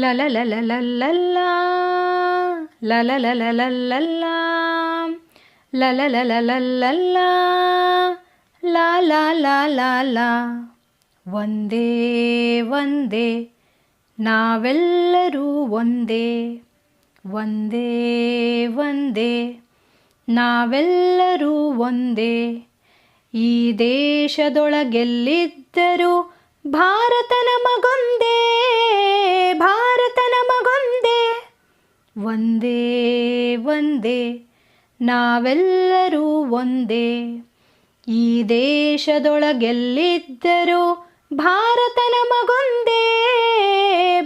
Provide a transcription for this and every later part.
ಲ ಲ ಒಂದೇ ಒಂದೇ ನಾವೆಲ್ಲರೂ ಒಂದೇ ಒಂದೇ ಒಂದೇ ನಾವೆಲ್ಲರೂ ಒಂದೇ ಈ ದೇಶದೊಳಗೆಲ್ಲಿದ್ದರೂ ಭಾರತ ನಮಗೊಂದೇ ಒಂದೇ ಒಂದೇ, ನಾವೆಲ್ಲರೂ ಒಂದೇ. ಈ ದೇಶದೊಳಗೆಲ್ಲಿದ್ದರೂ ಭಾರತ ನಮಗೊಂದೇ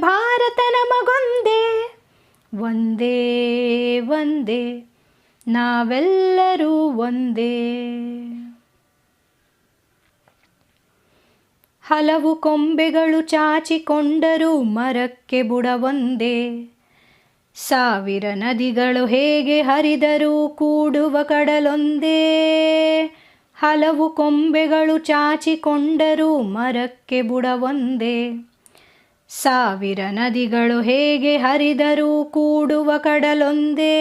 ಭಾರತ ನಮಗೊಂದೇ. ಒಂದೇ ಒಂದೇ, ನಾವೆಲ್ಲರೂ ಒಂದೇ. ಹಲವು ಕೊಂಬೆಗಳು ಚಾಚಿಕೊಂಡರೂ ಮರಕ್ಕೆ ಬುಡವೊಂದೇ ಸಾವಿರ ನದಿಗಳು ಹೇಗೆ ಹರಿದರೂ ಕೂಡುವ ಕಡಲೊಂದೇ. ಹಲವು ಕೊಂಬೆಗಳು ಚಾಚಿಕೊಂಡರೂ ಮರಕ್ಕೆ ಬುಡವೊಂದೇ. ಸಾವಿರ ನದಿಗಳು ಹೇಗೆ ಹರಿದರೂ ಕೂಡುವ ಕಡಲೊಂದೇ.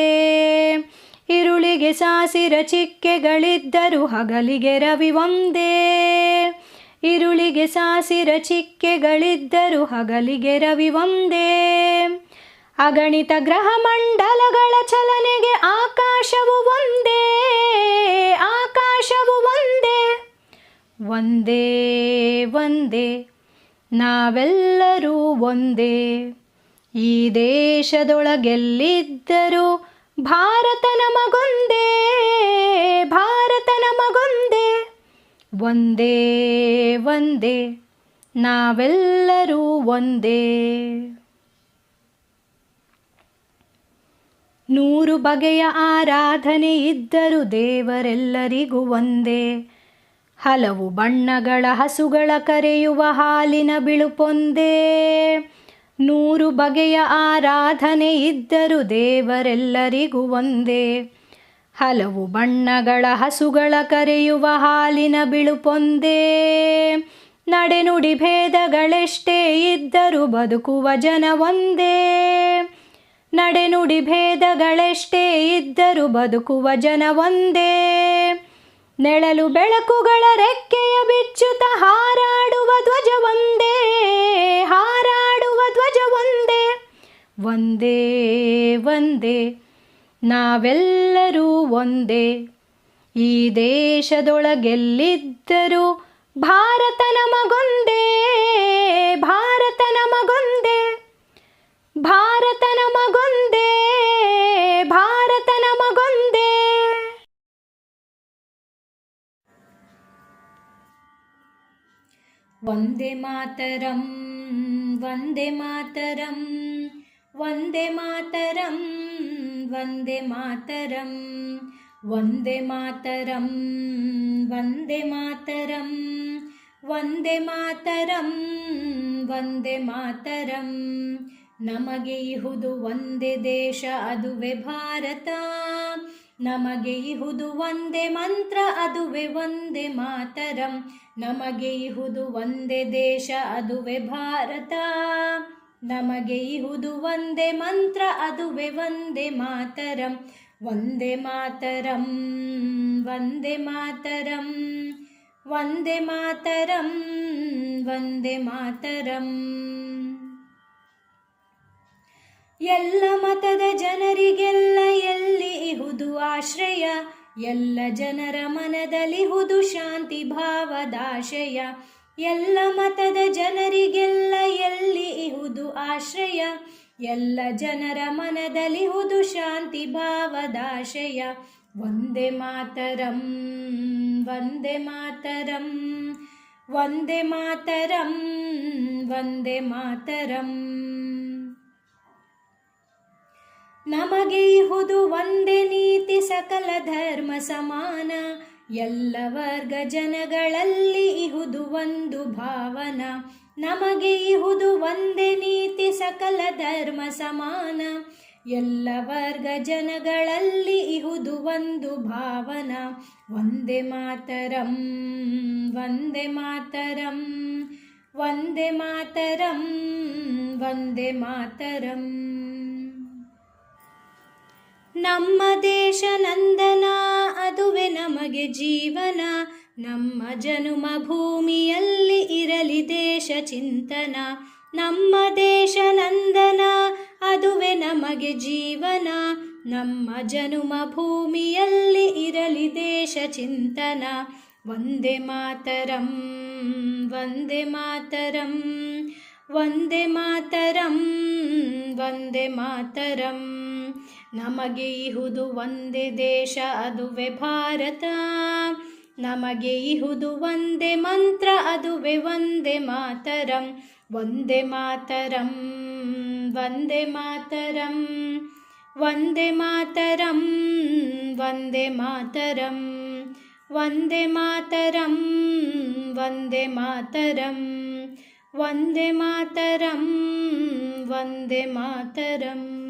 ಇರುಳಿಗೆ ಸಾಸಿರ ಚಿಕ್ಕೆಗಳಿದ್ದರೂ ಹಗಲಿಗೆ ರವಿ ಒಂದೇ. ಇರುಳಿಗೆ ಸಾಸಿರ ಚಿಕ್ಕೆಗಳಿದ್ದರೂ ಹಗಲಿಗೆ ರವಿ ಒಂದೇ. ಅಗಣಿತ ಗ್ರಹ ಮಂಡಲಗಳ ಚಲನೆಗೆ ಆಕಾಶವು ಒಂದೇ ಆಕಾಶವು ಒಂದೇ ಒಂದೇ ಒಂದೇ. ನಾವೆಲ್ಲರೂ ಒಂದೇ. ಈ ದೇಶದೊಳಗೆಲ್ಲಿದ್ದರೂ ಭಾರತ ನಮಗೊಂದೇ ಭಾರತ ನಮಗೊಂದೇ. ಒಂದೇ ಒಂದೇ. ನಾವೆಲ್ಲರೂ ಒಂದೇ. ನೂರು ಬಗೆಯ ಆರಾಧನೆ ಇದ್ದರೂ ದೇವರೆಲ್ಲರಿಗೂ ಒಂದೇ. ಹಲವು ಬಣ್ಣಗಳ ಹಸುಗಳ ಕರೆಯುವ ಹಾಲಿನ ಬಿಳುಪೊಂದೇ. ನೂರು ಬಗೆಯ ಆರಾಧನೆ ಇದ್ದರೂ ದೇವರೆಲ್ಲರಿಗೂ ಒಂದೇ. ಹಲವು ಬಣ್ಣಗಳ ಹಸುಗಳ ಕರೆಯುವ ಹಾಲಿನ ಬಿಳುಪೊಂದೇ. ನಡೆನುಡಿ ಭೇದಗಳೆಷ್ಟೇ ಇದ್ದರೂ ಬದುಕುವ ಜನ ಒಂದೇ. ನಡೆನುಡಿ ಭೇದಗಳೆಷ್ಟೇ ಇದ್ದರೂ ಬದುಕುವ ಜನ ಒಂದೇ. ನೆಳಲು ಬೆಳಕುಗಳ ರೆಕ್ಕೆಯ ಬಿಚ್ಚುತ ಹಾರಾಡುವ ಧ್ವಜ ಒಂದೇ. ಹಾರಾಡುವ ಧ್ವಜ ಒಂದೇ. ಒಂದೇ ಒಂದೇ. ನಾವೆಲ್ಲರೂ ಒಂದೇ. ಈ ದೇಶದೊಳಗೆಲ್ಲಿದ್ದರೂ ಭಾರತ ನಮಗೊಂದೇ. ಭಾರತ ನಮಗೊಂದೇ. ವಂದೇ ಮಾತರಂ ವಂದೇ ಮಾತರಂ ವಂದೇ ಮಾತರಂ ವಂದೇ ಮಾತರಂ ವಂದೇ ಮಾತರಂ ವಂದೇ ಮಾತರಂ ವಂದೇ ಮಾತರಂ ವಂದೇ ಮಾತರಂ. ನಮಗೆ ಇಹುದು ಒಂದೇ ದೇಶ, ಅದುವೆ ಭಾರತ. ನಮಗೆ ಇಹುದು ಒಂದೇ ಮಂತ್ರ, ಅದುವೆ ಒಂದೇ ಮಾತರಂ. ನಮಗೆ ಇಹುದು ಒಂದೇ ದೇಶ, ಅದುವೆ ಭಾರತ. ನಮಗೆ ಇಹುದು ಒಂದೇ ಮಂತ್ರ, ಅದುವೆ ಒಂದೇ ಮಾತರಂ. ವಂದೆ ಮಾತರಂ ವಂದೆ ಮಾತರಂ. ವಂದೇ ಮಾತರಂ ವಂದೇ ಮಾತರಂ. ಎಲ್ಲ ಮತದ ಜನರಿಗೆಲ್ಲ ಎಲ್ಲಿ ಇಹುದು ಆಶ್ರಯ? ಎಲ್ಲ ಜನರ ಮನದಲ್ಲಿ ಹುದು ಶಾಂತಿ ಭಾವದಾಶಯ. ಎಲ್ಲ ಮತದ ಜನರಿಗೆಲ್ಲ ಎಲ್ಲಿ ಇಹುದು ಆಶ್ರಯ? ಎಲ್ಲ ಜನರ ಮನದಲ್ಲಿ ಹುದು ಶಾಂತಿ ಭಾವದಾಶಯ. ವಂದೇ ಮಾತರಂ ವಂದೇ ಮಾತರಂ ವಂದೇ ಮಾತರಂ ವಂದೇ ಮಾತರಂ. ನಮಗೆ ಇಹುದು ಒಂದೇ ನೀತಿ ಸಕಲ ಧರ್ಮ ಸಮಾನ. ಎಲ್ಲ ವರ್ಗ ಜನಗಳಲ್ಲಿ ಇಹುದು ಒಂದು ಭಾವನ. ನಮಗೆ ಇಹುದು ಒಂದೇ ನೀತಿ ಸಕಲ ಧರ್ಮ ಸಮಾನ. ಎಲ್ಲ ವರ್ಗ ಜನಗಳಲ್ಲಿ ಇಹುದು ಒಂದು ಭಾವನ. ಒಂದೇ ಮಾತರಂ ವಂದೇ ಮಾತರಂ ವಂದೇ ಮಾತರಂ ವಂದೇ ಮಾತರಂ. ನಮ್ಮ ದೇಶ ನಂದನ ಅದುವೆ ನಮಗೆ ಜೀವನ ನಮ್ಮ ಜನುಮ ಭೂಮಿಯಲ್ಲಿ ಇರಲಿ ದೇಶ ಚಿಂತನ ನಮ್ಮ ದೇಶ ನಂದನ ಅದುವೆ ನಮಗೆ ಜೀವನ ನಮ್ಮ ಜನುಮ ಭೂಮಿಯಲ್ಲಿ ಇರಲಿ ದೇಶ ಚಿಂತನ ವಂದೇ ಮಾತರಂ ವಂದೇ ಮಾತರಂ ವಂದೇ ಮಾತರಂ ವಂದೇ ಮಾತರಂ ನಮಗೆ ಇಹುದು ಒಂದೇ ದೇಶ देश ಭಾರತ. ನಮಗೆ ಇಹುದು ಒಂದೇ ಮಂತ್ರ अद ಒಂದೇ ಮಾತರಂ. ಒಂದೇ ಮಾತರಂ वन्दे ಮಾತರಂ. वन्दे ಮಾತರಂ वन्दे ಮಾತರಂ. वन्दे ಮಾತರಂ वन्दे ಮಾತರಂ. वन्दे मातरं वन्दे मातरं